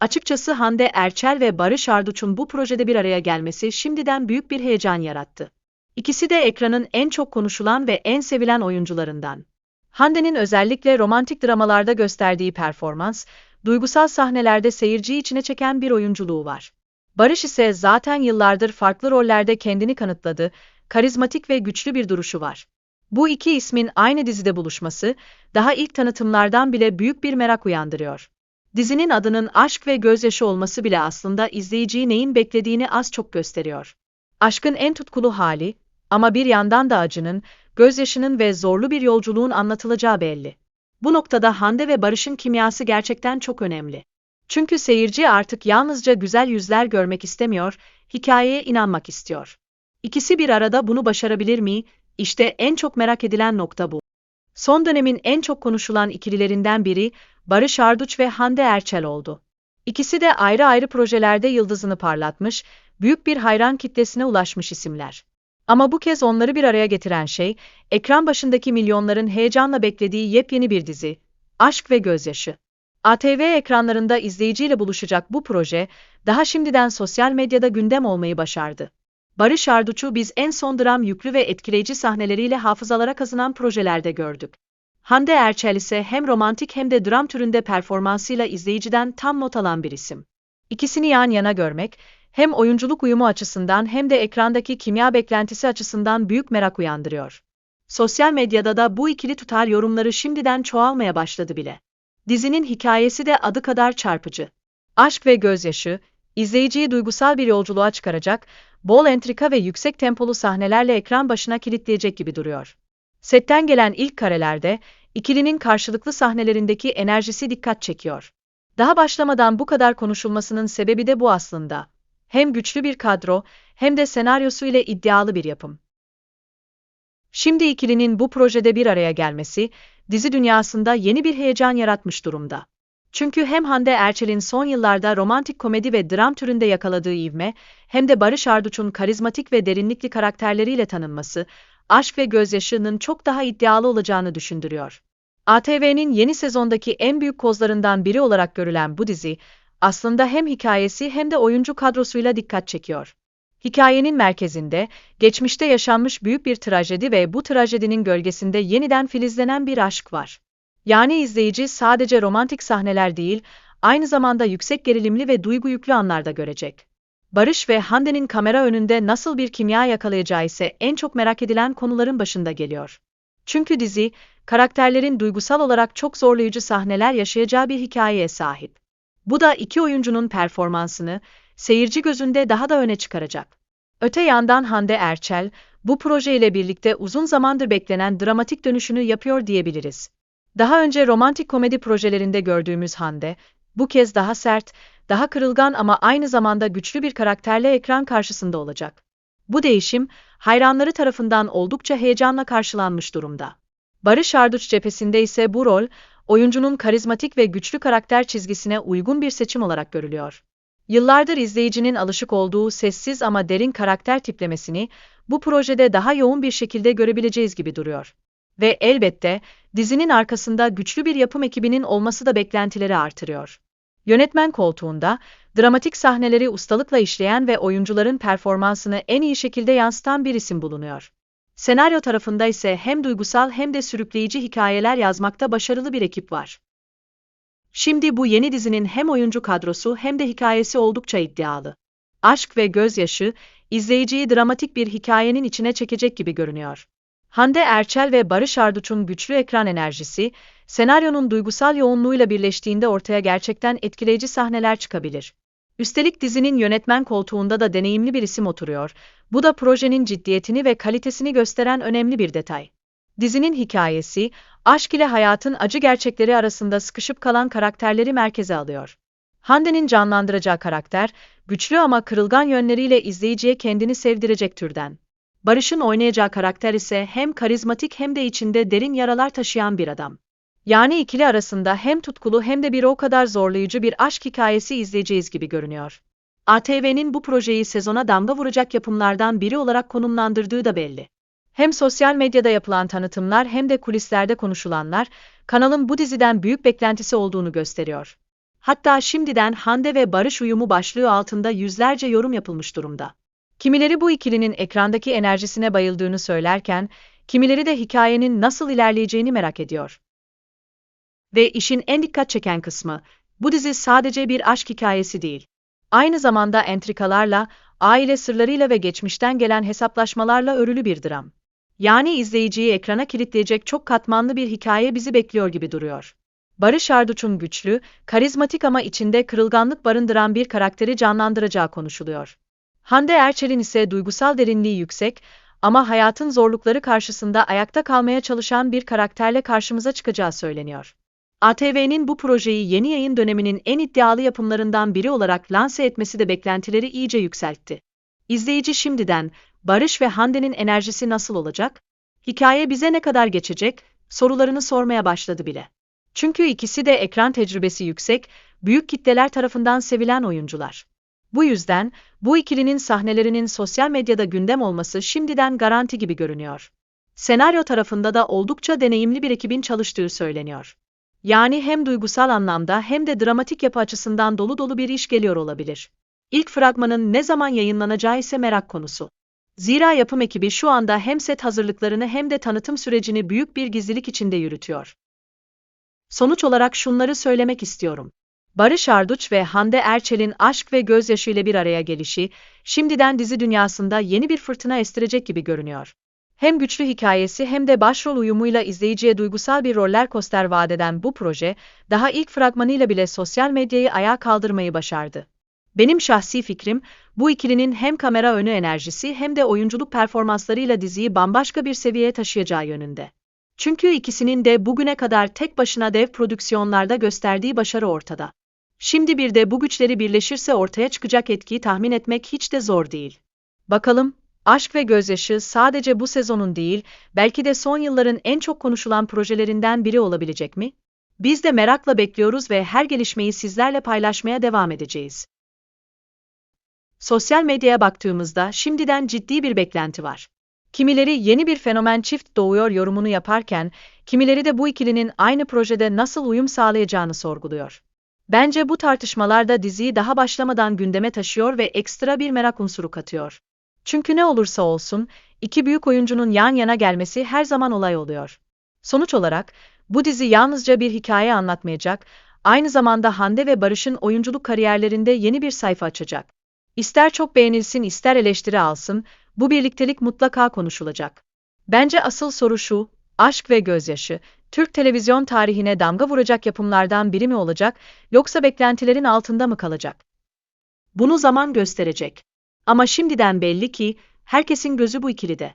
Açıkçası Hande Erçel ve Barış Arduç'un bu projede bir araya gelmesi şimdiden büyük bir heyecan yarattı. İkisi de ekranın en çok konuşulan ve en sevilen oyuncularından. Hande'nin özellikle romantik dramalarda gösterdiği performans, duygusal sahnelerde seyirciyi içine çeken bir oyunculuğu var. Barış ise zaten yıllardır farklı rollerde kendini kanıtladı, karizmatik ve güçlü bir duruşu var. Bu iki ismin aynı dizide buluşması, daha ilk tanıtımlardan bile büyük bir merak uyandırıyor. Dizinin adının aşk ve gözyaşı olması bile aslında izleyiciyi neyin beklediğini az çok gösteriyor. Aşkın en tutkulu hali, ama bir yandan da acının, gözyaşının ve zorlu bir yolculuğun anlatılacağı belli. Bu noktada Hande ve Barış'ın kimyası gerçekten çok önemli. Çünkü seyirci artık yalnızca güzel yüzler görmek istemiyor, hikayeye inanmak istiyor. İkisi bir arada bunu başarabilir mi? İşte en çok merak edilen nokta bu. Son dönemin en çok konuşulan ikililerinden biri Barış Arduç ve Hande Erçel oldu. İkisi de ayrı ayrı projelerde yıldızını parlatmış, büyük bir hayran kitlesine ulaşmış isimler. Ama bu kez onları bir araya getiren şey, ekran başındaki milyonların heyecanla beklediği yepyeni bir dizi, Aşk ve Gözyaşı. ATV ekranlarında izleyiciyle buluşacak bu proje, daha şimdiden sosyal medyada gündem olmayı başardı. Barış Arduç'u biz en son dram yüklü ve etkileyici sahneleriyle hafızalara kazınan projelerde gördük. Hande Erçel ise hem romantik hem de dram türünde performansıyla izleyiciden tam not alan bir isim. İkisini yan yana görmek, hem oyunculuk uyumu açısından hem de ekrandaki kimya beklentisi açısından büyük merak uyandırıyor. Sosyal medyada da bu ikili tutar yorumları şimdiden çoğalmaya başladı bile. Dizinin hikayesi de adı kadar çarpıcı. Aşk ve gözyaşı, izleyiciyi duygusal bir yolculuğa çıkaracak, bol entrika ve yüksek tempolu sahnelerle ekran başına kilitleyecek gibi duruyor. Setten gelen ilk karelerde, ikilinin karşılıklı sahnelerindeki enerjisi dikkat çekiyor. Daha başlamadan bu kadar konuşulmasının sebebi de bu aslında. Hem güçlü bir kadro, hem de senaryosu ile iddialı bir yapım. Şimdi ikilinin bu projede bir araya gelmesi, dizi dünyasında yeni bir heyecan yaratmış durumda. Çünkü hem Hande Erçel'in son yıllarda romantik komedi ve dram türünde yakaladığı ivme, hem de Barış Arduç'un karizmatik ve derinlikli karakterleriyle tanınması, aşk ve gözyaşının çok daha iddialı olacağını düşündürüyor. ATV'nin yeni sezondaki en büyük kozlarından biri olarak görülen bu dizi, aslında hem hikayesi hem de oyuncu kadrosuyla dikkat çekiyor. Hikayenin merkezinde, geçmişte yaşanmış büyük bir trajedi ve bu trajedinin gölgesinde yeniden filizlenen bir aşk var. Yani izleyici sadece romantik sahneler değil, aynı zamanda yüksek gerilimli ve duygu yüklü anlarda görecek. Barış ve Hande'nin kamera önünde nasıl bir kimya yakalayacağı ise en çok merak edilen konuların başında geliyor. Çünkü dizi, karakterlerin duygusal olarak çok zorlayıcı sahneler yaşayacağı bir hikayeye sahip. Bu da iki oyuncunun performansını, seyirci gözünde daha da öne çıkaracak. Öte yandan Hande Erçel, bu proje ile birlikte uzun zamandır beklenen dramatik dönüşünü yapıyor diyebiliriz. Daha önce romantik komedi projelerinde gördüğümüz Hande, bu kez daha sert, daha kırılgan ama aynı zamanda güçlü bir karakterle ekran karşısında olacak. Bu değişim, hayranları tarafından oldukça heyecanla karşılanmış durumda. Barış Arduç cephesinde ise bu rol, oyuncunun karizmatik ve güçlü karakter çizgisine uygun bir seçim olarak görülüyor. Yıllardır izleyicinin alışık olduğu sessiz ama derin karakter tiplemesini bu projede daha yoğun bir şekilde görebileceğiz gibi duruyor. Ve elbette dizinin arkasında güçlü bir yapım ekibinin olması da beklentileri artırıyor. Yönetmen koltuğunda dramatik sahneleri ustalıkla işleyen ve oyuncuların performansını en iyi şekilde yansıtan bir isim bulunuyor. Senaryo tarafında ise hem duygusal hem de sürükleyici hikayeler yazmakta başarılı bir ekip var. Şimdi bu yeni dizinin hem oyuncu kadrosu hem de hikayesi oldukça iddialı. Aşk ve gözyaşı, izleyiciyi dramatik bir hikayenin içine çekecek gibi görünüyor. Hande Erçel ve Barış Arduç'un güçlü ekran enerjisi, senaryonun duygusal yoğunluğuyla birleştiğinde ortaya gerçekten etkileyici sahneler çıkabilir. Üstelik dizinin yönetmen koltuğunda da deneyimli bir isim oturuyor. Bu da projenin ciddiyetini ve kalitesini gösteren önemli bir detay. Dizinin hikayesi, aşk ile hayatın acı gerçekleri arasında sıkışıp kalan karakterleri merkeze alıyor. Hande'nin canlandıracağı karakter, güçlü ama kırılgan yönleriyle izleyiciye kendini sevdirecek türden. Barış'ın oynayacağı karakter ise hem karizmatik hem de içinde derin yaralar taşıyan bir adam. Yani ikili arasında hem tutkulu hem de bir o kadar zorlayıcı bir aşk hikayesi izleyeceğiz gibi görünüyor. ATV'nin bu projeyi sezona damga vuracak yapımlardan biri olarak konumlandırdığı da belli. Hem sosyal medyada yapılan tanıtımlar hem de kulislerde konuşulanlar, kanalın bu diziden büyük beklentisi olduğunu gösteriyor. Hatta şimdiden Hande ve Barış uyumu başlığı altında yüzlerce yorum yapılmış durumda. Kimileri bu ikilinin ekrandaki enerjisine bayıldığını söylerken, kimileri de hikayenin nasıl ilerleyeceğini merak ediyor. Ve işin en dikkat çeken kısmı, bu dizi sadece bir aşk hikayesi değil. Aynı zamanda entrikalarla, aile sırlarıyla ve geçmişten gelen hesaplaşmalarla örülü bir dram. Yani izleyiciyi ekrana kilitleyecek çok katmanlı bir hikaye bizi bekliyor gibi duruyor. Barış Arduç'un güçlü, karizmatik ama içinde kırılganlık barındıran bir karakteri canlandıracağı konuşuluyor. Hande Erçel'in ise duygusal derinliği yüksek ama hayatın zorlukları karşısında ayakta kalmaya çalışan bir karakterle karşımıza çıkacağı söyleniyor. ATV'nin bu projeyi yeni yayın döneminin en iddialı yapımlarından biri olarak lanse etmesi de beklentileri iyice yükseltti. İzleyici şimdiden, Barış ve Hande'nin enerjisi nasıl olacak? Hikaye bize ne kadar geçecek? Sorularını sormaya başladı bile. Çünkü ikisi de ekran tecrübesi yüksek, büyük kitleler tarafından sevilen oyuncular. Bu yüzden, bu ikilinin sahnelerinin sosyal medyada gündem olması şimdiden garanti gibi görünüyor. Senaryo tarafında da oldukça deneyimli bir ekibin çalıştığı söyleniyor. Yani hem duygusal anlamda hem de dramatik yapı açısından dolu dolu bir iş geliyor olabilir. İlk fragmanın ne zaman yayınlanacağı ise merak konusu. Zira yapım ekibi şu anda hem set hazırlıklarını hem de tanıtım sürecini büyük bir gizlilik içinde yürütüyor. Sonuç olarak şunları söylemek istiyorum. Barış Arduç ve Hande Erçel'in aşk ve gözyaşı ile bir araya gelişi, şimdiden dizi dünyasında yeni bir fırtına estirecek gibi görünüyor. Hem güçlü hikayesi hem de başrol uyumuyla izleyiciye duygusal bir roller coaster vaat eden bu proje, daha ilk fragmanıyla bile sosyal medyayı ayağa kaldırmayı başardı. Benim şahsi fikrim, bu ikilinin hem kamera önü enerjisi hem de oyunculuk performanslarıyla diziyi bambaşka bir seviyeye taşıyacağı yönünde. Çünkü ikisinin de bugüne kadar tek başına dev prodüksiyonlarda gösterdiği başarı ortada. Şimdi bir de bu güçleri birleşirse ortaya çıkacak etkiyi tahmin etmek hiç de zor değil. Bakalım, Aşk ve Gözyaşı sadece bu sezonun değil, belki de son yılların en çok konuşulan projelerinden biri olabilecek mi? Biz de merakla bekliyoruz ve her gelişmeyi sizlerle paylaşmaya devam edeceğiz. Sosyal medyaya baktığımızda şimdiden ciddi bir beklenti var. Kimileri yeni bir fenomen çift doğuyor yorumunu yaparken, kimileri de bu ikilinin aynı projede nasıl uyum sağlayacağını sorguluyor. Bence bu tartışmalar da diziyi daha başlamadan gündeme taşıyor ve ekstra bir merak unsuru katıyor. Çünkü ne olursa olsun, iki büyük oyuncunun yan yana gelmesi her zaman olay oluyor. Sonuç olarak, bu dizi yalnızca bir hikaye anlatmayacak, aynı zamanda Hande ve Barış'ın oyunculuk kariyerlerinde yeni bir sayfa açacak. İster çok beğenilsin ister eleştiri alsın, bu birliktelik mutlaka konuşulacak. Bence asıl soru şu, aşk ve gözyaşı, Türk televizyon tarihine damga vuracak yapımlardan biri mi olacak, yoksa beklentilerin altında mı kalacak? Bunu zaman gösterecek. Ama şimdiden belli ki, herkesin gözü bu ikilide.